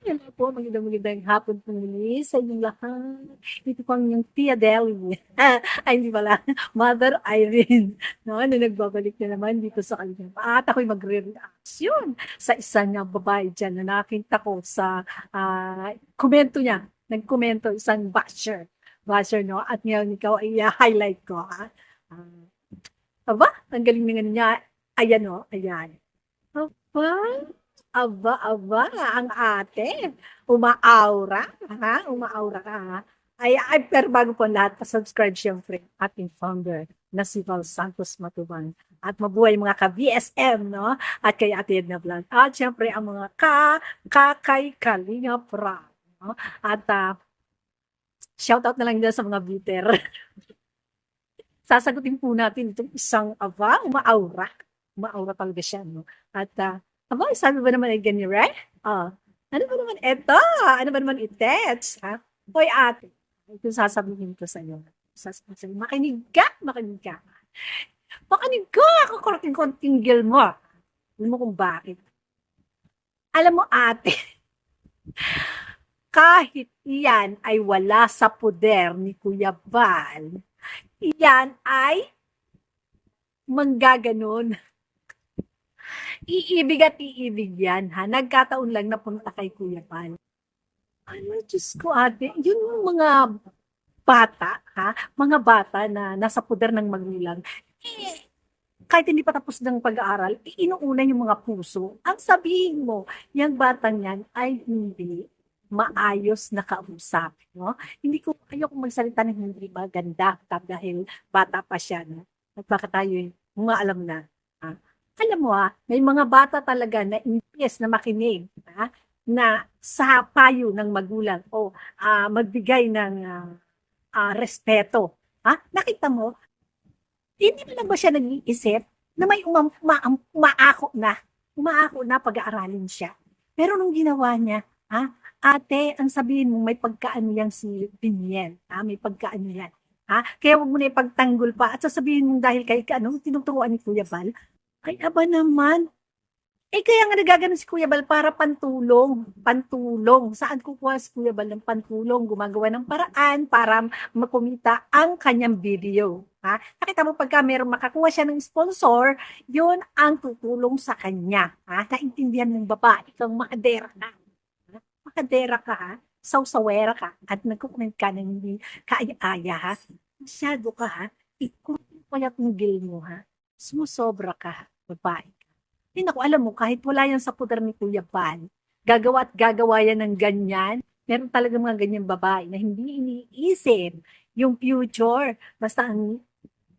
Hello po, magandang magandang hapon po muli sa inyong lahat. Dito po ang inyong Tia Deli. Ay, hindi pala. Mother Irene. No, na nagbabalik na naman dito sa kanya. At ako'y magre-reaction sa isang uh, babae dyan na nakita ko sa ah, komento niya. Nagkomento isang basher. Basher, no? At ngayon ikaw ay uh, highlight ko, ha? Ah, aba, ang galing nga niya. Ayan, no? Ayan. Aba, aba, aba, ang ate. Umaaura, ha? Umaaura ka, ha? Ay, ay, pero bago po ang lahat, pa-subscribe siyempre ating founder na si Val Santos Matubang. At mabuhay mga ka-VSM, no? At kay Ate Edna Vlog. At siyempre ang mga ka, kakay kalinga pra. No? At uh, shoutout na lang dyan sa mga bitter. Sasagutin po natin itong isang aba, umaaura. Umaaura talaga siya, no? At uh, aba, sabi ba naman ay ganyan, right? Ah, ano ba naman ito? Ano ba naman itets? Ha? Hoy ate, ito sasabihin ko sa iyo. Sasabihin ko sa'yo, makinig ka, makinig ka. Makinig ka, kakarating ko ang tinggil mo. Alam mo kung bakit? Alam mo ate, kahit iyan ay wala sa poder ni Kuya Bal, iyan ay manggaganon. Iibig at iibig yan, ha? Nagkataon lang napunta kay Kuya Bal. Ano, Diyos ko ate, yun yung mga bata, ha? Mga bata na nasa poder ng magulang. Eh, kahit hindi pa tapos ng pag-aaral, eh, inuuna yung mga puso. Ang sabihin mo, yung batang yan ay hindi maayos na kausap. No? Hindi ko, ayoko magsalita ng hindi maganda dahil bata pa siya. No? At baka tayo mga alam na. Ha? Alam mo ha, may mga bata talaga na impiyes na makinig. Ha? na sa payo ng magulang o ah, magbigay ng ah, ah, respeto. Ha? Nakita mo, hindi na lang ba siya nag-iisip na may umam, ma, umaako na, umaako na pag-aaralin siya. Pero nung ginawa niya, ha? ate, ang sabihin mo, may pagkaano yang si Pinyen. Ha? May pagkaano yan. Ha? Kaya huwag mo na ipagtanggol pa at sasabihin mo dahil kay ano, tinuturuan ni Kuya Bal, ay aba naman, eh kaya nga nagaganon si Kuya Bal para pantulong, pantulong. Saan kukuha si Kuya Bal ng pantulong? Gumagawa ng paraan para makumita ang kanyang video. Ha? Nakita mo pagka meron makakuha siya ng sponsor, yun ang tutulong sa kanya. Ha? Naintindihan ng babae, ikaw makadera ka. Ha? Makadera ka ha? Sausawera ka at nagkukument ka ng kaaya-aya ha? Masyado ka ha? Ikaw payat ng gil mo ha? Sumusobra ka? Babae hindi ako alam mo, kahit wala yan sa puder ni Kuya Pan, gagawa at gagawa yan ng ganyan. Meron talaga mga ganyan babae na hindi iniisip yung future. Basta ang,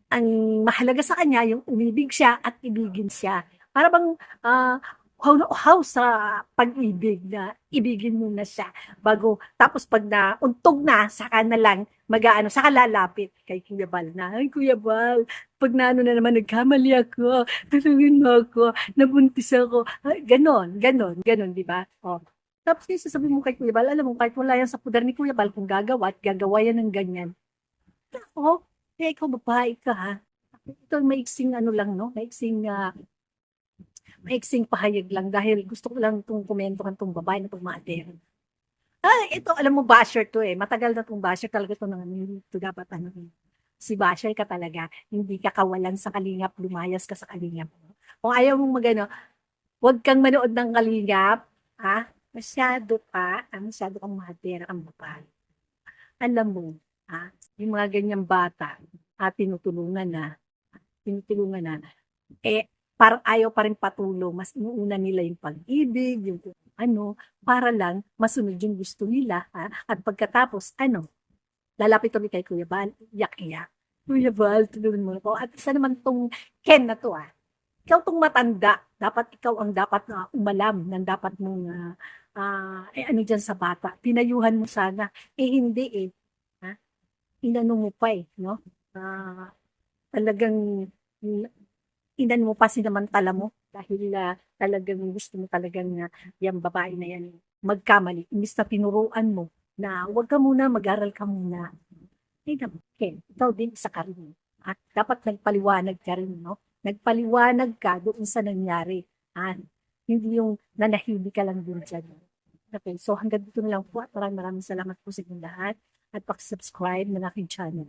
ang mahalaga sa kanya, yung umibig siya at ibigin siya. Para bang uh, how, how sa pag-ibig na ibigin mo na siya bago tapos pag na untog na saka na lang mag-aano saka lalapit kay Kuya Bal na ay Kuya Bal pag naano na naman nagkamali ako tulungan mo ako nabuntis ako. Ay, ganon ganon ganon di ba? Oh. Tapos yung sasabihin mo kay Kuya Bal alam mo kahit wala yan sa puder ni Kuya Bal kung gagawa at gagawa yan ng ganyan. Ako eh ikaw babae ka ha? Ito maiksing ano lang no? Maiksing uh, maiksing pahayag lang dahil gusto ko lang itong komento ng itong babae na itong mater. Ah, ito, alam mo, basher to eh. Matagal na itong basher talaga ito nang ito dapat ano. Si basher ka talaga. Hindi ka kawalan sa kalingap, lumayas ka sa kalingap. Kung ayaw mong magano, huwag kang manood ng kalingap. Ha? Masyado ka, ah, masyado kang mater ang babae. Alam mo, ha? Yung mga ganyang bata, at tinutulungan na, tinutulungan na, eh, parang ayaw pa rin patulong. Mas inuuna nila yung pag-ibig, yung ano, para lang masunod yung gusto nila. Ha? At pagkatapos, ano, lalapit kami kay Kuya Bal, iyak-iyak. Kuya Bal, tulungan mo ako. At isa naman tong Ken na to, ah. Ikaw tong matanda, dapat ikaw ang dapat na uh, umalam ng dapat mong uh, uh, eh, ano dyan sa bata. Pinayuhan mo sana. Eh, hindi eh. Ha? Inano mo pa eh, no? Uh, talagang inan mo pa sinamantala mo dahil uh, talagang gusto mo talagang uh, yung babae na yan magkamali. Imbis na tinuruan mo na huwag ka muna, mag-aral ka muna. Ay, Ken, ikaw din sa karin. At dapat nagpaliwanag ka rin, no? Nagpaliwanag ka doon sa nangyari. Ah, hindi yung nanahili ka lang din dyan. Okay, so hanggang dito na lang po at maraming maraming salamat po sa inyong lahat at pakisubscribe ng aking channel.